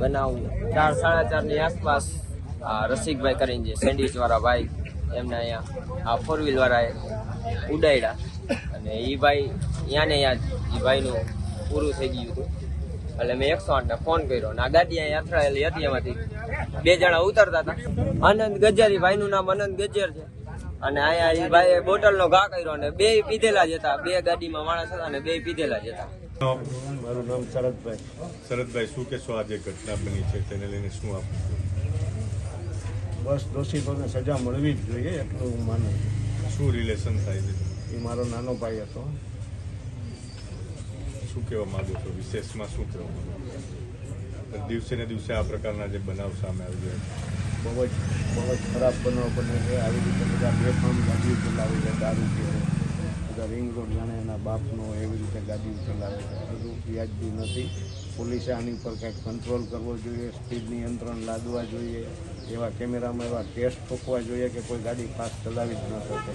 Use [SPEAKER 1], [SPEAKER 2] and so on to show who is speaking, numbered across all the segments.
[SPEAKER 1] બનાવ. ચાર, સાડા ચારની આસપાસ રસિકભાઈ કરીને જે સેન્ડવિચ વાળા ભાઈ એમને અહીંયા આ ફોર વ્હીલ વાળાએ ઉડાડ્યા અને એ ભાઈ ત્યાં ને ત્યાં એ ભાઈનું પૂરું થઈ ગયું હતું. એટલે મેં એકસો આઠને ફોન કર્યો અને આ ગાડી અહીંયા અથડાયેલી હતી એમાંથી. બે જણા ઉતરતા હતા. આનંદ ગજ્જરી ભાઈનું નામ આનંદ ગજેર છે. અને અહીંયા એ બોટલ બોટલનો ઘા કર્યો અને બે પીધેલા જ હતા. બે ગાડીમાં માણસ હતા અને બે પીધેલા જ હતા.
[SPEAKER 2] મારું નામ શરદભાઈ.
[SPEAKER 3] શરદભાઈ શું કહેશો આજે ઘટના બની છે તેને લઈને શું આપું?
[SPEAKER 2] બસ દોષિતોને સજા મળવી જ જોઈએ એટલું હું માનું
[SPEAKER 3] શું રિલેશન થાય છે?
[SPEAKER 2] એ મારો નાનો ભાઈ હતો.
[SPEAKER 3] શું કહેવા માંગો છો? વિશેષમાં શું કહેવા માંગો દિવસે ને દિવસે આ પ્રકારના જે બનાવ સામે આવી રહ્યા છે.
[SPEAKER 2] બહુ જ બહુ જ ખરાબ બનાવ બને છે. આવી રીતે બધા બેફામ ગાડીઓ ચલાવે છે, દારૂ પીવે બધા રિંગ રોડ જાણે એના બાપનો એવી રીતે ગાડીઓ ચલાવે છે. બધું વ્યાજબી નથી. પોલીસે આની ઉપર કંઈક કંટ્રોલ કરવો જોઈએ સ્પીડ નિયંત્રણ લાદવા જોઈએ. એવા કેમેરામાં એવા ટેસ્ટ ઠોકવા જોઈએ કે કોઈ ગાડી ફાસ્ટ ચલાવી જ ન શકે.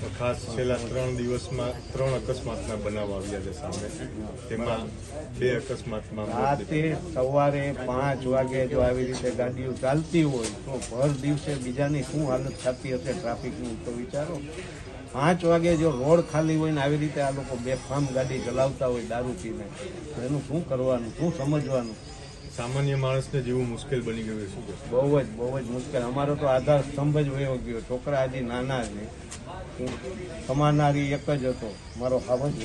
[SPEAKER 3] તો ખાસ છેલ્લા ત્રણ દિવસમાં ત્રણ અકસ્માતના બનાવ આવ્યા છે સામે. તેમાં બે અકસ્માતમાં
[SPEAKER 2] રાતે સવારે પાંચ વાગે જો આવી રીતે ગાડીઓ ચાલતી હોય તો ભર દિવસે બીજાની શું હાલત થતી હશે ટ્રાફિકની તો વિચારો. પાંચ વાગે જો રોડ ખાલી હોય ને આવી રીતે આ લોકો બેફામ ગાડી ચલાવતા હોય દારૂ પીને તો એનું શું કરવાનું શું સમજવાનું?
[SPEAKER 3] સામાન્ય માણસને જેવું મુશ્કેલ બની ગયું છે શું
[SPEAKER 2] બહુ જ બહુ જ મુશ્કેલ. અમારો તો આધાર સ્તંભ જ વયો ગયો. છોકરા હજી નાના છે. હું કમાનારી એક જ હતો. મારો હાવ જ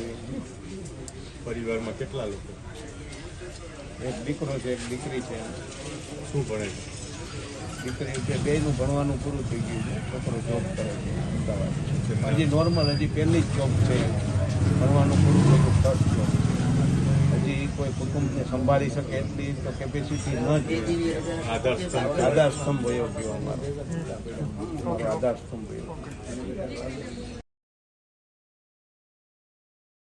[SPEAKER 3] પરિવારમાં કેટલા લોકો?
[SPEAKER 2] એક દીકરો છે એક દીકરી છે.
[SPEAKER 3] શું ભણે છે?
[SPEAKER 2] દીકરી છે બેનું ભણવાનું પૂરું થઈ ગયું છે. છોકરો જોબ કરે છે અમદાવાદ. હજી નોર્મલ હજી પહેલી જ જોબ છે ભણવાનું પૂરું થઈ ગયું ફર્સ્ટ જોબ હજી કોઈ કુટુંબને સંભાળી શકે એટલી તો કેપેસિટી ન આધારસ્તંભ
[SPEAKER 3] આધાર સ્તંભ
[SPEAKER 2] આધાર સ્તંભ વયો ગયો અમારો અમારો આધાર સ્તંભ વયો